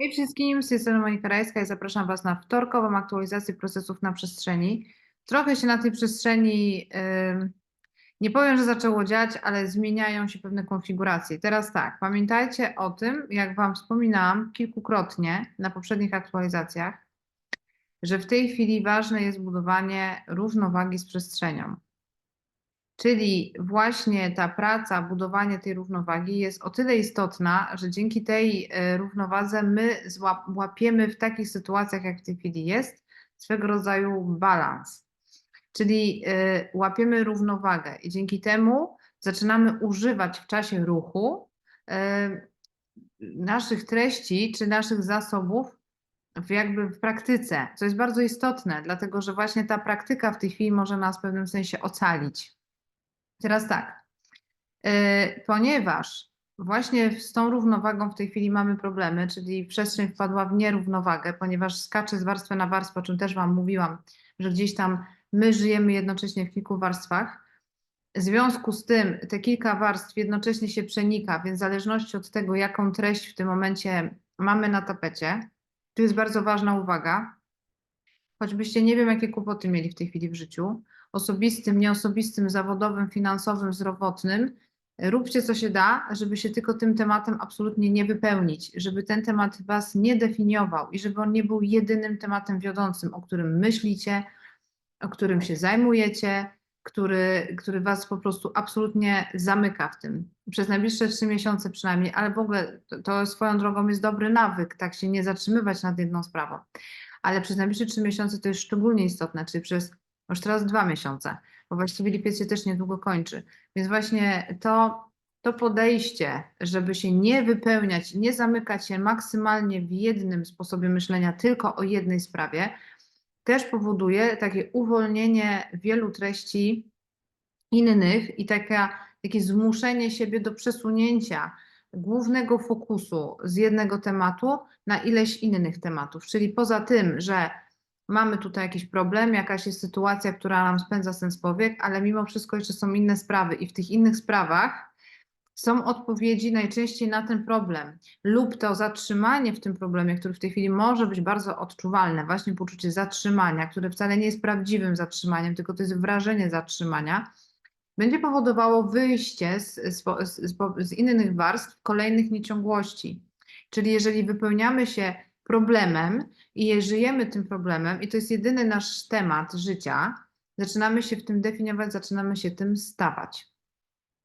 Hej wszystkim, z tej strony Monika Rajska i zapraszam Was na wtorkową aktualizację procesów na przestrzeni. Trochę się na tej przestrzeni, nie powiem, że zaczęło dziać, ale zmieniają się pewne konfiguracje. Teraz tak, pamiętajcie o tym, jak Wam wspominałam kilkukrotnie na poprzednich aktualizacjach, że w tej chwili ważne jest budowanie równowagi z przestrzenią. Czyli właśnie ta praca, budowanie tej równowagi jest o tyle istotna, że dzięki tej e, równowadze my łapiemy w takich sytuacjach, jak w tej chwili jest, swego rodzaju balans. Czyli e, łapiemy równowagę i dzięki temu zaczynamy używać w czasie ruchu e, naszych treści czy naszych zasobów w jakby w praktyce, co jest bardzo istotne, dlatego że właśnie ta praktyka w tej chwili może nas w pewnym sensie ocalić. Teraz tak, yy, ponieważ właśnie z tą równowagą w tej chwili mamy problemy, czyli przestrzeń wpadła w nierównowagę, ponieważ skacze z warstwy na warstwę, o czym też Wam mówiłam, że gdzieś tam my żyjemy jednocześnie w kilku warstwach. W związku z tym te kilka warstw jednocześnie się przenika, więc w zależności od tego, jaką treść w tym momencie mamy na tapecie, tu jest bardzo ważna uwaga, choćbyście nie wiem, jakie kłopoty mieli w tej chwili w życiu, osobistym, nieosobistym, zawodowym, finansowym, zdrowotnym, róbcie co się da, żeby się tylko tym tematem absolutnie nie wypełnić, żeby ten temat Was nie definiował i żeby on nie był jedynym tematem wiodącym, o którym myślicie, o którym się zajmujecie, który, który Was po prostu absolutnie zamyka w tym. Przez najbliższe trzy miesiące przynajmniej, ale w ogóle to, to swoją drogą jest dobry nawyk, tak się nie zatrzymywać nad jedną sprawą. Ale przez najbliższe trzy miesiące to jest szczególnie istotne, czyli przez już teraz dwa miesiące, bo właściwie lipiec się też niedługo kończy. Więc właśnie to, to podejście, żeby się nie wypełniać, nie zamykać się maksymalnie w jednym sposobie myślenia, tylko o jednej sprawie, też powoduje takie uwolnienie wielu treści innych i taka, takie zmuszenie siebie do przesunięcia głównego fokusu z jednego tematu na ileś innych tematów. Czyli poza tym, że mamy tutaj jakiś problem, jakaś jest sytuacja, która nam spędza sens powiek, ale mimo wszystko jeszcze są inne sprawy i w tych innych sprawach są odpowiedzi najczęściej na ten problem lub to zatrzymanie w tym problemie, który w tej chwili może być bardzo odczuwalne, właśnie poczucie zatrzymania, które wcale nie jest prawdziwym zatrzymaniem, tylko to jest wrażenie zatrzymania, będzie powodowało wyjście z, z, z, z innych warstw kolejnych nieciągłości. Czyli jeżeli wypełniamy się problemem i je żyjemy tym problemem, i to jest jedyny nasz temat życia, zaczynamy się w tym definiować, zaczynamy się tym stawać.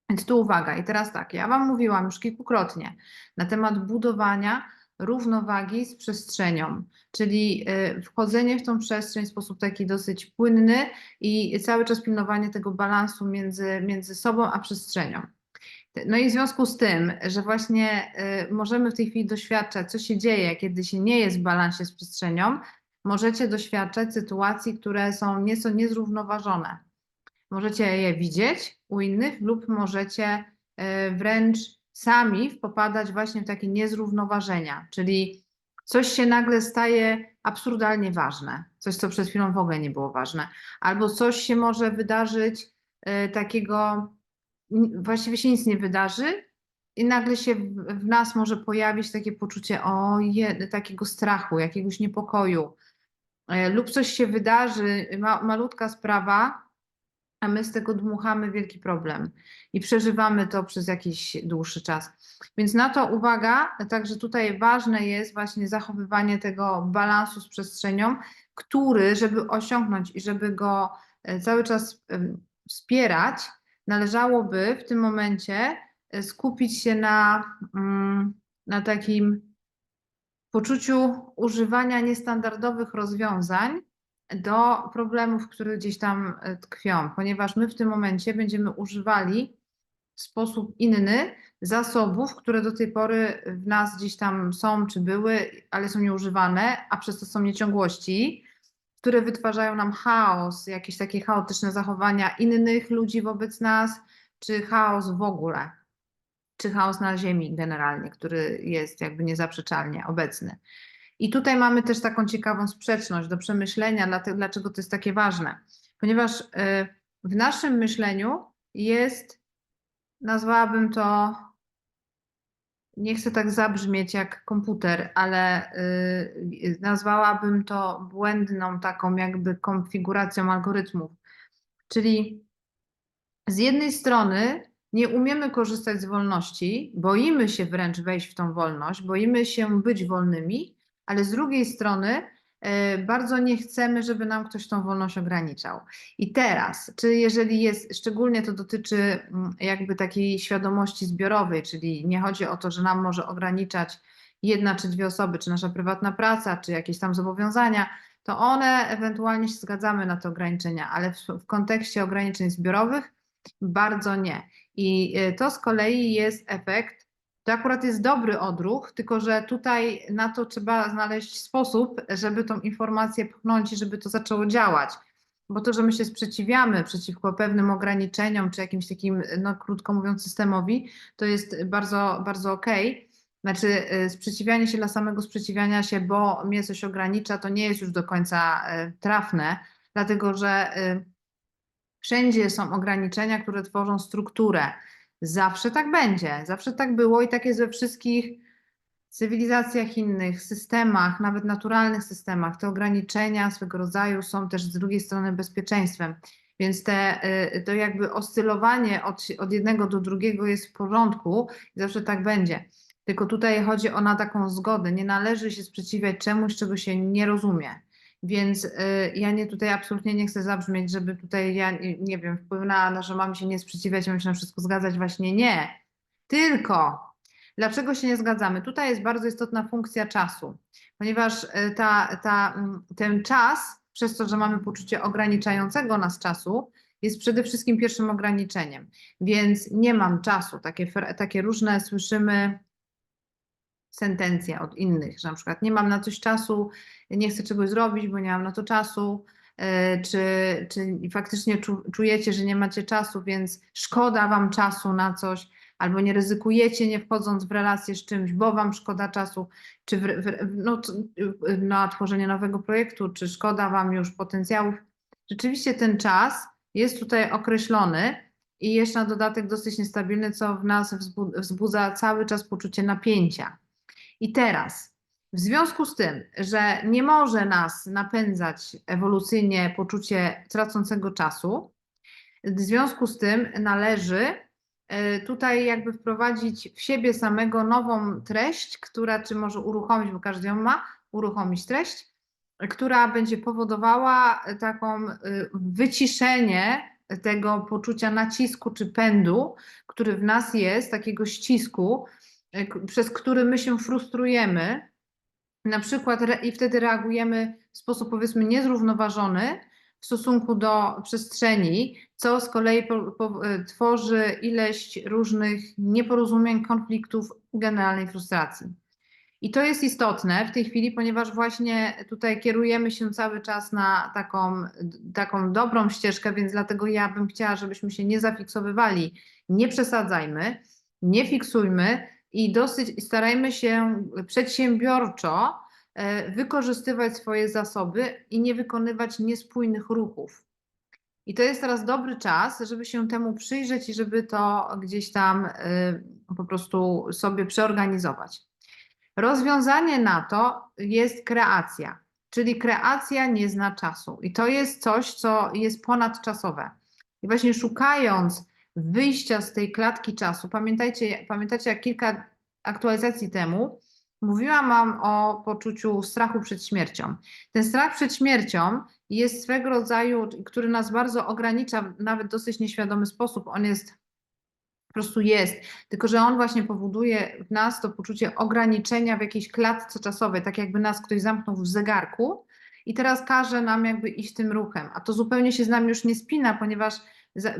Więc tu uwaga, i teraz tak, ja Wam mówiłam już kilkukrotnie na temat budowania równowagi z przestrzenią, czyli y, wchodzenie w tą przestrzeń w sposób taki dosyć płynny i cały czas pilnowanie tego balansu między, między sobą a przestrzenią. No i w związku z tym, że właśnie y, możemy w tej chwili doświadczać, co się dzieje, kiedy się nie jest w balansie z przestrzenią, możecie doświadczać sytuacji, które są nieco niezrównoważone. Możecie je widzieć u innych lub możecie y, wręcz sami popadać właśnie w takie niezrównoważenia, czyli coś się nagle staje absurdalnie ważne, coś, co przed chwilą w ogóle nie było ważne, albo coś się może wydarzyć y, takiego właściwie się nic nie wydarzy i nagle się w, nas może pojawić takie poczucie o je, takiego strachu, jakiegoś niepokoju. E, Lub coś się wydarzy, ma, malutka sprawa, a my z tego dmuchamy wielki problem i przeżywamy to przez jakiś dłuższy czas. Więc na to uwaga, także tutaj ważne jest właśnie zachowywanie tego balansu z przestrzenią, który, żeby osiągnąć i żeby go e, cały czas wspierać, należałoby w tym momencie e, skupić się na, mm, na takim poczuciu używania niestandardowych rozwiązań do problemów, które gdzieś tam e, tkwią, ponieważ my w tym momencie będziemy używali w sposób inny zasobów, które do tej pory w nas gdzieś tam są czy były, ale są nieużywane, a przez to są nieciągłości, które wytwarzają nam chaos, jakieś takie chaotyczne zachowania innych ludzi wobec nas, czy chaos w ogóle, czy chaos na Ziemi generalnie, który jest jakby niezaprzeczalnie obecny. I tutaj mamy też taką ciekawą sprzeczność do przemyślenia, dlaczego to jest takie ważne. Ponieważ y, w naszym myśleniu jest, nazwałabym to nie chcę tak zabrzmieć jak komputer, ale y, nazwałabym to błędną taką jakby konfiguracją algorytmów. Czyli z jednej strony nie umiemy korzystać z wolności, boimy się wręcz wejść w tą wolność, boimy się być wolnymi, ale z drugiej strony e, bardzo nie chcemy, żeby nam ktoś tą wolność ograniczał. I teraz, czy jeżeli jest, szczególnie to dotyczy mm, jakby takiej świadomości zbiorowej, czyli nie chodzi o to, że nam może ograniczać jedna czy dwie osoby, czy nasza prywatna praca, czy jakieś tam zobowiązania, to one ewentualnie się zgadzamy na te ograniczenia, ale w, w kontekście ograniczeń zbiorowych bardzo nie. I y, to z kolei jest efekt, to akurat jest dobry odruch, tylko że tutaj na to trzeba znaleźć sposób, żeby tą informację pchnąć i żeby to zaczęło działać. Bo to, że my się sprzeciwiamy przeciwko pewnym ograniczeniom, czy jakimś takim, no krótko mówiąc, systemowi, to jest bardzo, bardzo okej. Okay. Znaczy, y, sprzeciwianie się dla samego sprzeciwiania się, bo mnie coś ogranicza, to nie jest już do końca y, trafne, dlatego że Wszędzie są ograniczenia, które tworzą strukturę. Zawsze tak będzie, zawsze tak było i tak jest we wszystkich cywilizacjach innych, systemach, nawet naturalnych systemach. Te ograniczenia swego rodzaju są też z drugiej strony bezpieczeństwem. Więc te, y, to jakby oscylowanie od, od jednego do drugiego jest w porządku i zawsze tak będzie. Tylko tutaj chodzi o na taką zgodę. Nie należy się sprzeciwiać czemuś, czego się nie rozumie. Więc y, ja nie tutaj absolutnie nie chcę zabrzmieć, żeby tutaj ja nie wiem, wpływ na, na że mamy się nie sprzeciwiać, mamy się na wszystko zgadzać, właśnie nie. Tylko dlaczego się nie zgadzamy? Tutaj jest bardzo istotna funkcja czasu, ponieważ y, ta, ta, mm, ten czas, przez to, że mamy poczucie ograniczającego nas czasu, jest przede wszystkim pierwszym ograniczeniem. Więc nie mam czasu. Takie, takie różne słyszymy sentencja od innych, że na przykład nie mam na coś czasu, nie chcę czegoś zrobić, bo nie mam na to czasu, e, czy, czy faktycznie czujecie, że nie macie czasu, więc szkoda wam czasu na coś, albo nie ryzykujecie, nie wchodząc w relację z czymś, bo wam szkoda czasu, czy w, w, no, na tworzenie nowego projektu, czy szkoda wam już potencjałów. Rzeczywiście ten czas jest tutaj określony i jeszcze na dodatek dosyć niestabilny, co w nas wzbudza cały czas poczucie napięcia. I teraz, w związku z tym, że nie może nas napędzać ewolucyjnie poczucie tracącego czasu, w związku z tym należy e, tutaj jakby wprowadzić w siebie samego nową treść, która czy może uruchomić, bo każdy ją ma, uruchomić treść, która będzie powodowała taką e, wyciszenie tego poczucia nacisku czy pędu, który w nas jest, takiego ścisku, przez który my się frustrujemy, na przykład i wtedy reagujemy w sposób powiedzmy niezrównoważony w stosunku do przestrzeni, co z kolei po, po, e, tworzy ileś różnych nieporozumień, konfliktów, generalnej frustracji. I to jest istotne w tej chwili, ponieważ właśnie tutaj kierujemy się cały czas na taką, taką dobrą ścieżkę, więc dlatego ja bym chciała, żebyśmy się nie zafiksowywali, nie przesadzajmy, nie fiksujmy, i dosyć starajmy się przedsiębiorczo e, wykorzystywać swoje zasoby i nie wykonywać niespójnych ruchów. I to jest teraz dobry czas, żeby się temu przyjrzeć i żeby to gdzieś tam e, po prostu sobie przeorganizować. Rozwiązanie na to jest kreacja, czyli kreacja nie zna czasu. I to jest coś, co jest ponadczasowe. I właśnie szukając wyjścia z tej klatki czasu. Pamiętajcie, pamiętacie, jak kilka aktualizacji temu mówiłam Wam o poczuciu strachu przed śmiercią. Ten strach przed śmiercią jest swego rodzaju, który nas bardzo ogranicza, nawet w dosyć nieświadomy sposób. On jest po prostu jest, tylko że on właśnie powoduje w nas to poczucie ograniczenia w jakiejś klatce czasowej, tak jakby nas ktoś zamknął w zegarku i teraz każe nam jakby iść tym ruchem, a to zupełnie się z nami już nie spina, ponieważ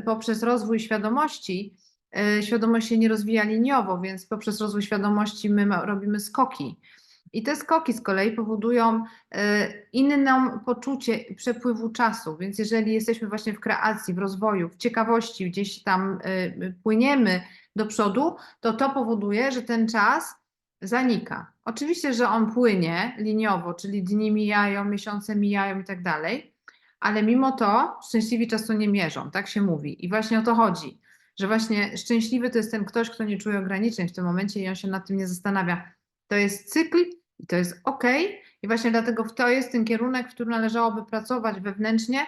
poprzez rozwój świadomości, e, świadomość się nie rozwija liniowo, więc poprzez rozwój świadomości my robimy skoki. I te skoki z kolei powodują e, inną poczucie przepływu czasu. Więc jeżeli jesteśmy właśnie w kreacji, w rozwoju, w ciekawości, gdzieś tam e, płyniemy do przodu, to to powoduje, że ten czas zanika. Oczywiście, że on płynie liniowo, czyli dni mijają, miesiące mijają i tak dalej, ale mimo to szczęśliwi czasu nie mierzą, tak się mówi. I właśnie o to chodzi, że właśnie szczęśliwy to jest ten ktoś, kto nie czuje ograniczeń w tym momencie i on się nad tym nie zastanawia. To jest cykl i to jest ok. I właśnie dlatego to jest ten kierunek, w którym należałoby pracować wewnętrznie,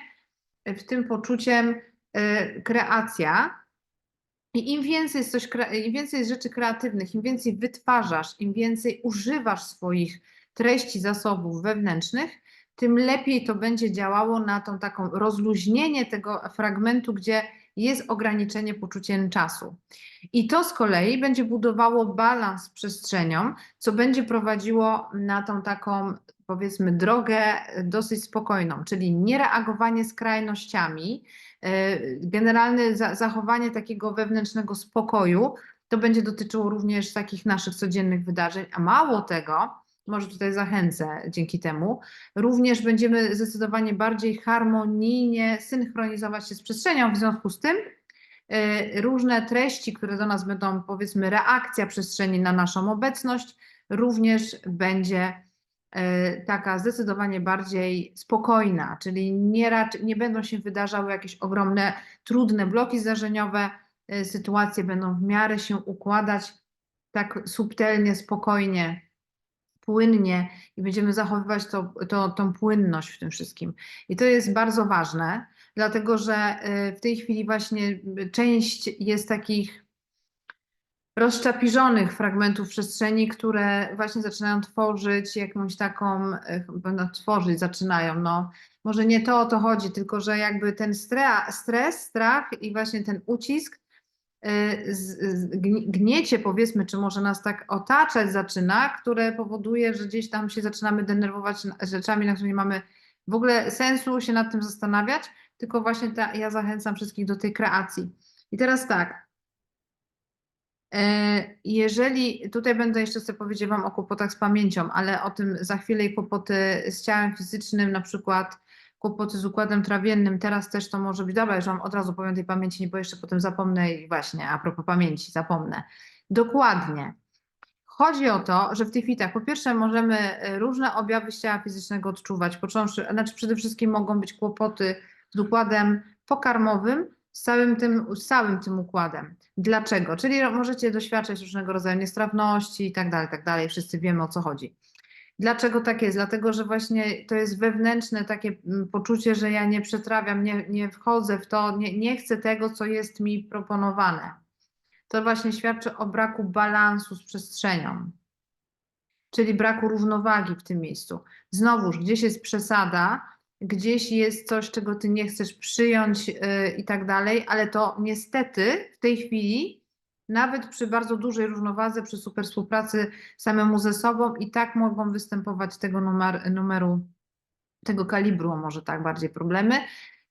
y, w tym poczuciem y, kreacja. I im więcej, jest coś, im więcej jest rzeczy kreatywnych, im więcej wytwarzasz, im więcej używasz swoich treści, zasobów wewnętrznych, tym lepiej to będzie działało na tą taką rozluźnienie tego fragmentu, gdzie jest ograniczenie poczuciem czasu. I to z kolei będzie budowało balans przestrzenią, co będzie prowadziło na tą taką, powiedzmy, drogę dosyć spokojną, czyli niereagowanie skrajnościami, yy, generalne za- zachowanie takiego wewnętrznego spokoju. To będzie dotyczyło również takich naszych codziennych wydarzeń, a mało tego, może tutaj zachęcę dzięki temu, również będziemy zdecydowanie bardziej harmonijnie synchronizować się z przestrzenią. W związku z tym y, różne treści, które do nas będą, powiedzmy, reakcja przestrzeni na naszą obecność, również będzie y, taka zdecydowanie bardziej spokojna, czyli nie, nie będą się wydarzały jakieś ogromne, trudne bloki zdarzeniowe, y, sytuacje będą w miarę się układać tak subtelnie, spokojnie, płynnie i będziemy zachowywać to, to, tą płynność w tym wszystkim. I to jest bardzo ważne, dlatego że y, w tej chwili właśnie część jest takich rozczapirzonych fragmentów przestrzeni, które właśnie zaczynają tworzyć jakąś taką, y, będą tworzyć, zaczynają, no może nie to o to chodzi, tylko że jakby ten stre- stres, strach i właśnie ten ucisk y, gniecie powiedzmy, czy może nas tak otaczać zaczyna, które powoduje, że gdzieś tam się zaczynamy denerwować rzeczami, na które nie mamy w ogóle sensu się nad tym zastanawiać, tylko właśnie ta, ja zachęcam wszystkich do tej kreacji. I teraz tak, e, jeżeli, tutaj będę jeszcze sobie powiedzieć Wam o kłopotach z pamięcią, ale o tym za chwilę i kłopoty z ciałem fizycznym, na przykład kłopoty z układem trawiennym, teraz też to może być, dobra, już Wam od razu powiem tej pamięci, bo jeszcze potem zapomnę i właśnie, a propos pamięci, zapomnę. Dokładnie. Chodzi o to, że w tych tak, po pierwsze możemy e, różne objawy ciała fizycznego odczuwać, począwszy, znaczy przede wszystkim mogą być kłopoty z układem pokarmowym, z całym tym, z całym tym układem. Dlaczego? Czyli możecie doświadczać różnego rodzaju niestrawności i tak dalej, tak dalej, wszyscy wiemy o co chodzi. Dlaczego tak jest? Dlatego, że właśnie to jest wewnętrzne takie mm, poczucie, że ja nie przetrawiam, nie, nie wchodzę w to, nie, nie chcę tego, co jest mi proponowane. To właśnie świadczy o braku balansu z przestrzenią, czyli braku równowagi w tym miejscu. Znowuż, gdzieś jest przesada, gdzieś jest coś, czego ty nie chcesz przyjąć yy, i tak dalej, ale to niestety w tej chwili, nawet przy bardzo dużej równowadze, przy super współpracy samemu ze sobą, i tak mogą występować tego numer, numeru, tego kalibru, może tak bardziej problemy.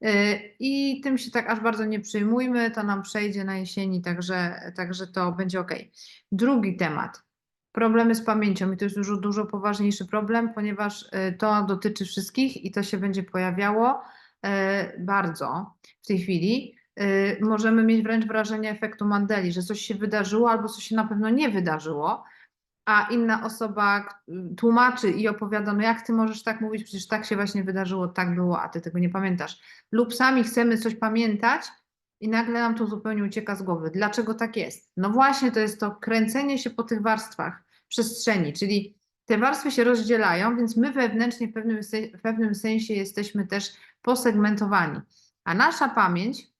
Yy, I tym się tak aż bardzo nie przejmujmy, to nam przejdzie na jesieni, także, także to będzie ok. Drugi temat. Problemy z pamięcią i to jest dużo, dużo poważniejszy problem, ponieważ y, to dotyczy wszystkich i to się będzie pojawiało y, bardzo w tej chwili. Y, Możemy mieć wręcz wrażenie efektu Mandeli, że coś się wydarzyło albo coś się na pewno nie wydarzyło, a inna osoba tłumaczy i opowiada, no jak ty możesz tak mówić, przecież tak się właśnie wydarzyło, tak było, a ty tego nie pamiętasz. Lub sami chcemy coś pamiętać i nagle nam to zupełnie ucieka z głowy. Dlaczego tak jest? No właśnie to jest to kręcenie się po tych warstwach przestrzeni, czyli te warstwy się rozdzielają, więc my wewnętrznie w pewnym, w pewnym sensie jesteśmy też posegmentowani. A nasza pamięć,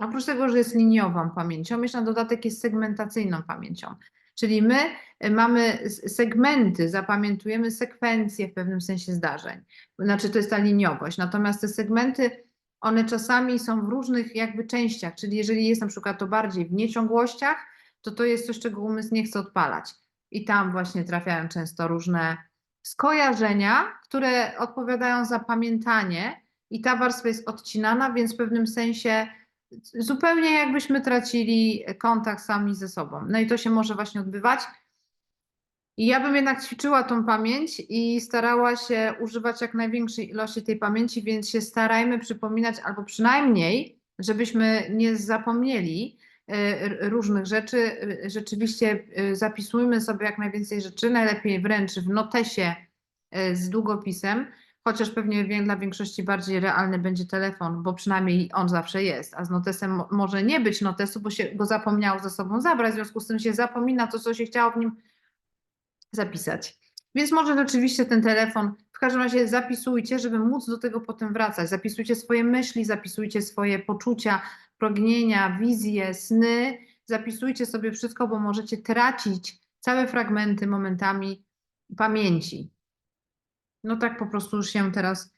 oprócz tego, że jest liniową pamięcią, jeszcze na dodatek jest segmentacyjną pamięcią. Czyli my y, mamy segmenty, zapamiętujemy sekwencje w pewnym sensie zdarzeń. Znaczy to jest ta liniowość. Natomiast te segmenty, one czasami są w różnych jakby częściach, czyli jeżeli jest na przykład to bardziej w nieciągłościach, to to jest coś, czego umysł nie chce odpalać. I tam właśnie trafiają często różne skojarzenia, które odpowiadają za pamiętanie, i ta warstwa jest odcinana, więc w pewnym sensie zupełnie jakbyśmy tracili kontakt sami ze sobą. No i to się może właśnie odbywać. I ja bym jednak ćwiczyła tą pamięć i starała się używać jak największej ilości tej pamięci, więc się starajmy przypominać, albo przynajmniej, żebyśmy nie zapomnieli r- różnych rzeczy. Rzeczywiście y, zapisujmy sobie jak najwięcej rzeczy, najlepiej wręcz w notesie y, z długopisem, chociaż pewnie dla większości bardziej realny będzie telefon, bo przynajmniej on zawsze jest, a z notesem mo- może nie być notesu, bo się go zapomniało ze sobą zabrać, w związku z tym się zapomina to, co się chciało w nim zapisać. Więc może rzeczywiście ten telefon, w każdym razie zapisujcie, żeby móc do tego potem wracać. Zapisujcie swoje myśli, zapisujcie swoje poczucia, pragnienia, wizje, sny. Zapisujcie sobie wszystko, bo możecie tracić całe fragmenty momentami pamięci. No tak po prostu się teraz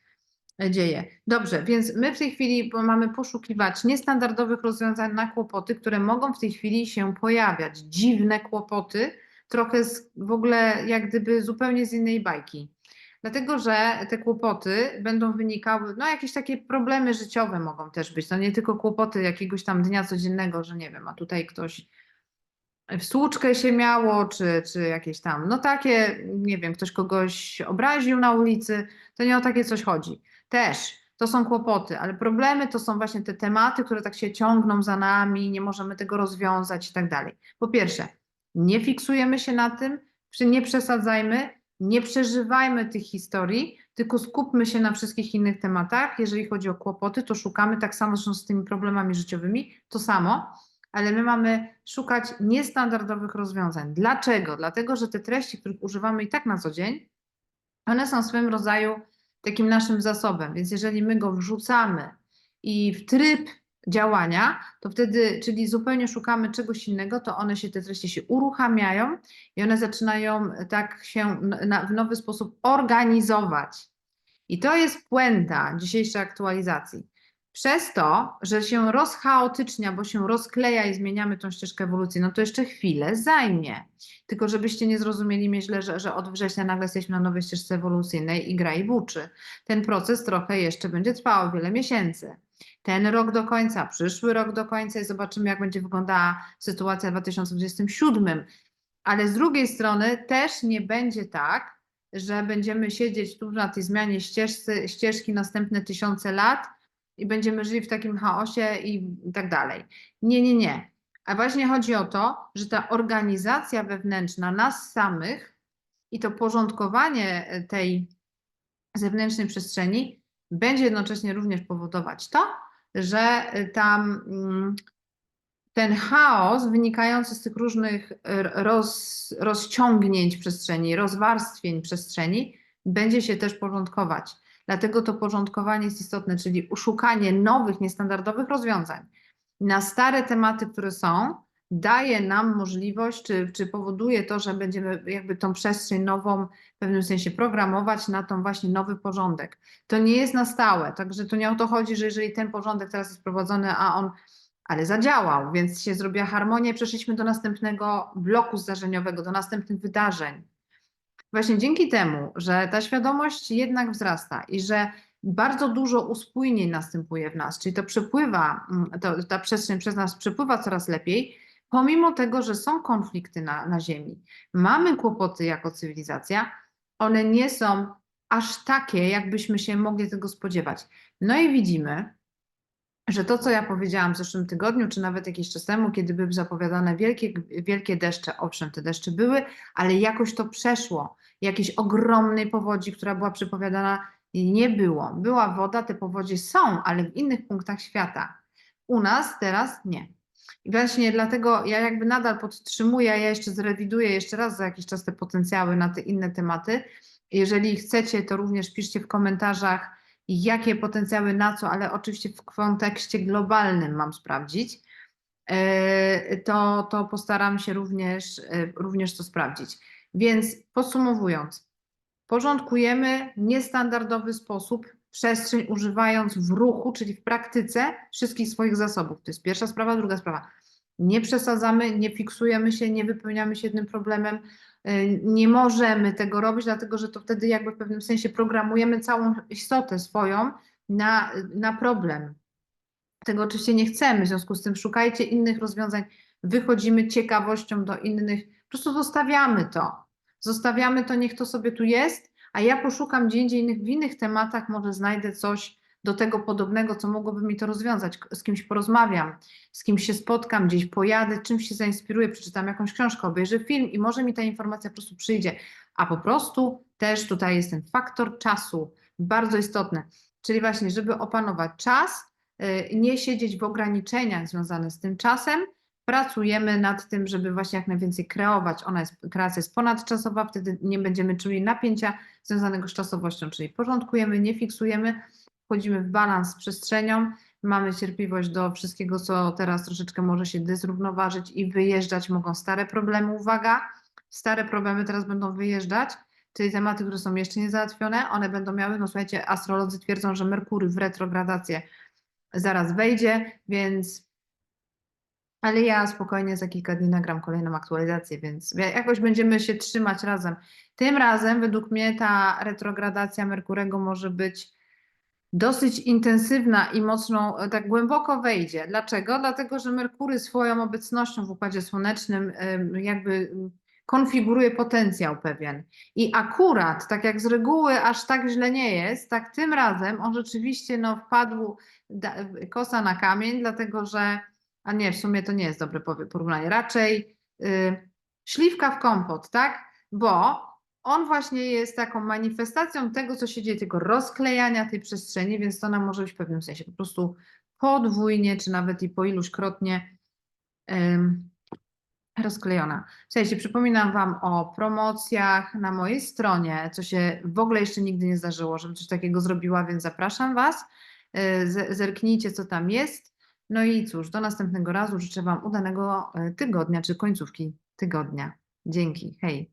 e, dzieje. Dobrze, więc my w tej chwili mamy poszukiwać niestandardowych rozwiązań na kłopoty, które mogą w tej chwili się pojawiać. Dziwne kłopoty, trochę z, w ogóle jak gdyby zupełnie z innej bajki. Dlatego, że te kłopoty będą wynikały, no jakieś takie problemy życiowe mogą też być, no nie tylko kłopoty jakiegoś tam dnia codziennego, że nie wiem, a tutaj ktoś w się miało, czy, czy jakieś tam, no takie, nie wiem, ktoś kogoś obraził na ulicy, to nie o takie coś chodzi. Też to są kłopoty, ale problemy to są właśnie te tematy, które tak się ciągną za nami, nie możemy tego rozwiązać i tak dalej. Po pierwsze, nie fiksujemy się na tym, nie przesadzajmy, nie przeżywajmy tych historii, tylko skupmy się na wszystkich innych tematach. Jeżeli chodzi o kłopoty, to szukamy tak samo z tymi problemami życiowymi, to samo, ale my mamy szukać niestandardowych rozwiązań. Dlaczego? Dlatego, że te treści, których używamy i tak na co dzień, one są swym rodzaju takim naszym zasobem. Więc jeżeli my go wrzucamy i w tryb działania, to wtedy, czyli zupełnie szukamy czegoś innego, to one się, te treści się uruchamiają i one zaczynają tak się na, w nowy sposób organizować. I to jest puenta dzisiejszej aktualizacji. Przez to, że się rozchaotycznia, bo się rozkleja i zmieniamy tą ścieżkę ewolucji, no to jeszcze chwilę zajmie. Tylko żebyście nie zrozumieli mnie źle, że, że od września nagle jesteśmy na nowej ścieżce ewolucyjnej i gra i buczy. Ten proces trochę jeszcze będzie trwał wiele miesięcy. Ten rok do końca, przyszły rok do końca i zobaczymy, jak będzie wyglądała sytuacja w 2027. Ale z drugiej strony też nie będzie tak, że będziemy siedzieć tu na tej zmianie ścieżcy, ścieżki następne tysiące lat i będziemy żyli w takim chaosie i tak dalej. Nie, nie, nie. A właśnie chodzi o to, że ta organizacja wewnętrzna nas samych i to porządkowanie e, tej zewnętrznej przestrzeni będzie jednocześnie również powodować to, że e, tam mm, ten chaos wynikający z tych różnych r- roz, rozciągnięć przestrzeni, rozwarstwień przestrzeni, będzie się też porządkować. Dlatego to porządkowanie jest istotne, czyli szukanie nowych, niestandardowych rozwiązań na stare tematy, które są, daje nam możliwość, czy, czy powoduje to, że będziemy jakby tą przestrzeń nową w pewnym sensie programować na tą właśnie nowy porządek. To nie jest na stałe, także to nie o to chodzi, że jeżeli ten porządek teraz jest prowadzony, a on ale zadziałał, więc się zrobiła harmonia przeszliśmy do następnego bloku zdarzeniowego, do następnych wydarzeń. Właśnie dzięki temu, że ta świadomość jednak wzrasta i że bardzo dużo uspójnień następuje w nas, czyli to przepływa, mm, to, ta przestrzeń przez nas przepływa coraz lepiej, pomimo tego, że są konflikty na, na Ziemi. Mamy kłopoty jako cywilizacja, one nie są aż takie, jakbyśmy się mogli tego spodziewać. No i widzimy, że to, co ja powiedziałam w zeszłym tygodniu, czy nawet jakiś czas temu, kiedy były zapowiadane wielkie, wielkie deszcze, owszem, te deszcze były, ale jakoś to przeszło. Jakiejś ogromnej powodzi, która była przepowiadana, nie było. Była woda, te powodzie są, ale w innych punktach świata. U nas teraz nie. I właśnie dlatego ja jakby nadal podtrzymuję, ja jeszcze zrewiduję jeszcze raz za jakiś czas te potencjały na te inne tematy. Jeżeli chcecie, to również piszcie w komentarzach, jakie potencjały na co, ale oczywiście w kontekście globalnym mam sprawdzić, e, to, to postaram się również, e, również to sprawdzić. Więc podsumowując, porządkujemy w niestandardowy sposób przestrzeń, używając w ruchu, czyli w praktyce wszystkich swoich zasobów. To jest pierwsza sprawa, druga sprawa. Nie przesadzamy, nie fiksujemy się, nie wypełniamy się jednym problemem. Y, Nie możemy tego robić, dlatego że to wtedy jakby w pewnym sensie programujemy całą istotę swoją na, na problem. Tego oczywiście nie chcemy, w związku z tym szukajcie innych rozwiązań, wychodzimy ciekawością do innych, po prostu zostawiamy to. Zostawiamy to, niech to sobie tu jest, a ja poszukam gdzie indziej w innych tematach, może znajdę coś do tego podobnego, co mogłoby mi to rozwiązać. Z kimś porozmawiam, z kimś się spotkam, gdzieś pojadę, czymś się zainspiruję, przeczytam jakąś książkę, obejrzę film i może mi ta informacja po prostu przyjdzie. A po prostu też tutaj jest ten faktor czasu. bardzo istotne. Czyli właśnie, żeby opanować czas, y, nie siedzieć w ograniczeniach związanych z tym czasem, pracujemy nad tym, żeby właśnie jak najwięcej kreować. Ona jest, kreacja jest ponadczasowa, wtedy nie będziemy czuli napięcia związanego z czasowością, czyli porządkujemy, nie fiksujemy, wchodzimy w balans z przestrzenią, mamy cierpliwość do wszystkiego, co teraz troszeczkę może się dezrównoważyć i wyjeżdżać mogą stare problemy. Uwaga, stare problemy teraz będą wyjeżdżać, czyli tematy, które są jeszcze niezałatwione, one będą miały, no słuchajcie, astrolodzy twierdzą, że Merkury w retrogradację zaraz wejdzie, więc ale ja spokojnie za kilka dni nagram kolejną aktualizację, więc jakoś będziemy się trzymać razem. Tym razem, według mnie, ta retrogradacja Merkurego może być dosyć intensywna i mocno, e, tak głęboko wejdzie. Dlaczego? Dlatego, że Merkury swoją obecnością w Układzie Słonecznym jakby mm, konfiguruje potencjał pewien. I akurat, tak jak z reguły aż tak źle nie jest, tak tym razem on rzeczywiście no, wpadł kosa na kamień, dlatego że a nie, w sumie to nie jest dobre porównanie. Raczej y, śliwka w kompot, tak? Bo on właśnie jest taką manifestacją tego, co się dzieje, tego rozklejania tej przestrzeni, więc to nam może być w pewnym sensie po prostu podwójnie, czy nawet i po iluśkrotnie ym, rozklejona. Słuchajcie, przypominam Wam o promocjach na mojej stronie, co się w ogóle jeszcze nigdy nie zdarzyło, żebym coś takiego zrobiła, więc zapraszam Was. Y, Zerknijcie, co tam jest. No i cóż, do następnego razu życzę Wam udanego e, tygodnia czy końcówki tygodnia. Dzięki, hej.